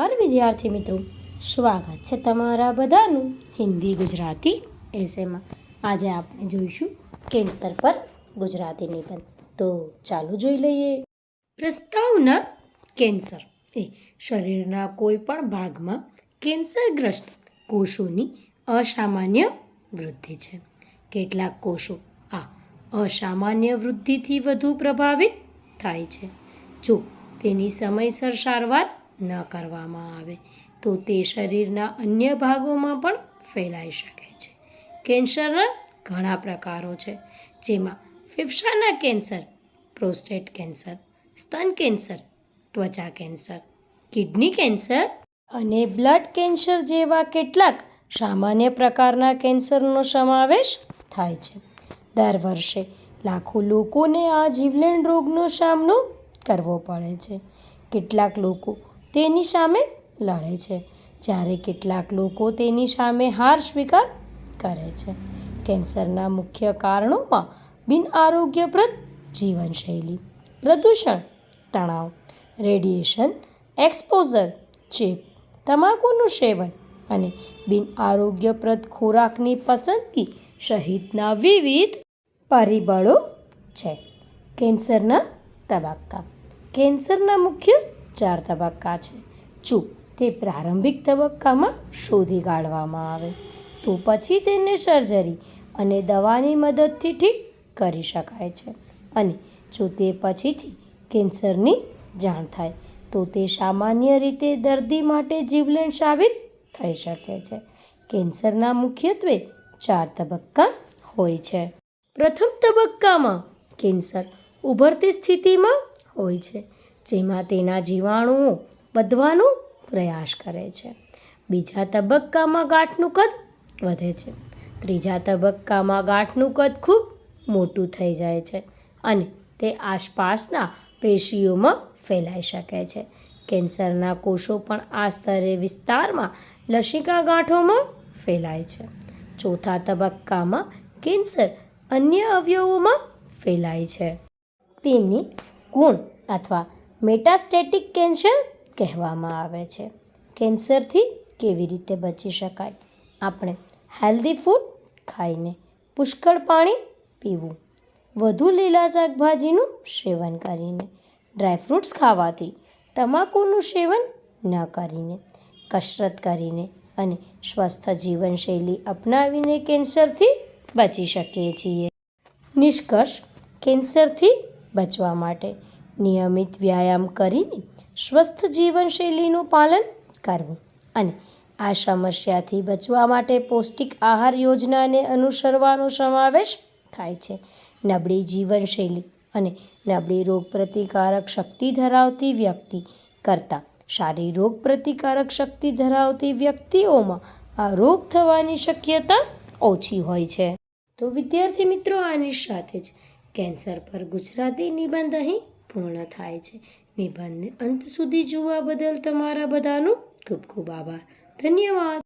નમસ્કાર, વિદ્યાર્થી મિત્રો. સ્વાગત છે તમારા બધાનું હિન્દી ગુજરાતી એસેમાં આજે આપણે જોઈશું કેન્સર પર ગુજરાતી નિબંધ. તો ચાલુ જોઈ લઈએ. પ્રસ્તાવના કેન્સર. એ શરીરના કોઈ પણ ભાગમાં કેન્સરગ્રસ્ત કોષોની અસામાન્ય વૃદ્ધિ છે. કેટલાક કોષો આ અસામાન્ય વૃદ્ધિથી વધુ પ્રભાવિત થાય છે. જો તેની સમયસર સારવાર ન કરવામાં આવે, તો તે શરીરના અન્ય ભાગોમાં પણ ફેલાઈ શકે છે. કેન્સરના ઘણા પ્રકારો છે, જેમાં ફેફસાના કેન્સર, પ્રોસ્ટેટ કેન્સર, સ્તન કેન્સર, ત્વચા કેન્સર, કિડની કેન્સર અને બ્લડ કેન્સર જેવા કેટલાક સામાન્ય પ્રકારના કેન્સરનો સમાવેશ થાય છે. દર વર્ષે લાખો લોકોને આ જીવલેણ રોગનો સામનો કરવો પડે છે. કેટલાક લોકો તેની સામે લડે છે. જ્યારે કેટલાક લોકો તેની સામે હાર સ્વીકાર કરે છે. કેન્સરના મુખ્ય કારણોમાં બિનઆરોગ્યપ્રદ જીવનશૈલી, પ્રદૂષણ, તણાવ, રેડિયેશન, એક્સપોઝર, ચેપ, તમાકુનું સેવન અને બિનઆરોગ્યપ્રદ ખોરાકની પસંદગી સહિતના વિવિધ પરિબળો છે. કેન્સરના તબક્કા. કેન્સરના મુખ્ય ચાર તબક્કા છે. જો તે પ્રારંભિક તબક્કામાં શોધી કાઢવામાં આવે, તો પછી તેને સર્જરી અને દવાની મદદથી ઠીક કરી શકાય છે. અને જો તે પછીથી કેન્સરની જાણ થાય, તો તે સામાન્ય રીતે દર્દી માટે જીવલેણ સાબિત થઈ શકે છે. કેન્સરના મુખ્યત્વે ચાર તબક્કા હોય છે. પ્રથમ તબક્કામાં કેન્સર ઉભરતી સ્થિતિમાં હોય છે. જેમાં તેના જીવાણુઓ વધવાનો પ્રયાસ કરે છે. બીજા તબક્કામાં ગાંઠનું કદ વધે છે. ત્રીજા તબક્કામાં ગાંઠનું કદ ખૂબ મોટું થઈ જાય છે અને તે આસપાસના પેશીઓમાં ફેલાઈ શકે છે. કેન્સરના કોષો પણ આ સ્તરે વિસ્તારમાં લસિકા ગાંઠોમાં ફેલાય છે. ચોથા તબક્કામાં કેન્સર અન્ય અવયવોમાં ફેલાય છે. તેની ગુણ અથવા મેટાસ્ટેટિક કેન્સર કહેવામાં આવે છે. કેન્સરથી કેવી રીતે બચી શકાય? આપણે હેલ્ધી ફૂડ ખાઈને પુષ્કળ પાણી પીવું. વધુ લીલા શાકભાજીનું સેવન કરીને ડ્રાયફ્રૂટ્સ ખાવાથી તમાકુનું સેવન ન કરીને, કસરત કરીને અને સ્વસ્થ જીવનશૈલી અપનાવીને કેન્સરથી બચી શકીએ છીએ. નિષ્કર્ષ, કેન્સરથી બચવા માટે નિયમિત વ્યાયામ કરીને સ્વસ્થ જીવનશૈલીનું પાલન કરવું અને આ સમસ્યાથી બચવા માટે પૌષ્ટિક આહાર યોજનાને અનુસરવાનો સમાવેશ થાય છે. નબળી જીવનશૈલી અને નબળી રોગપ્રતિકારક શક્તિ ધરાવતી વ્યક્તિ કરતાં સારી રોગપ્રતિકારક શક્તિ ધરાવતી વ્યક્તિઓમાં આ રોગ થવાની શક્યતા ઓછી હોય છે. તો વિદ્યાર્થી મિત્રો, આની સાથે જ કેન્સર પર ગુજરાતી નિબંધ અહીં પૂર્ણ થાય છે. નિબંધને અંત સુધી જોવા બદલ તમારા બધાનો ખૂબ ખૂબ આભાર. ધન્યવાદ.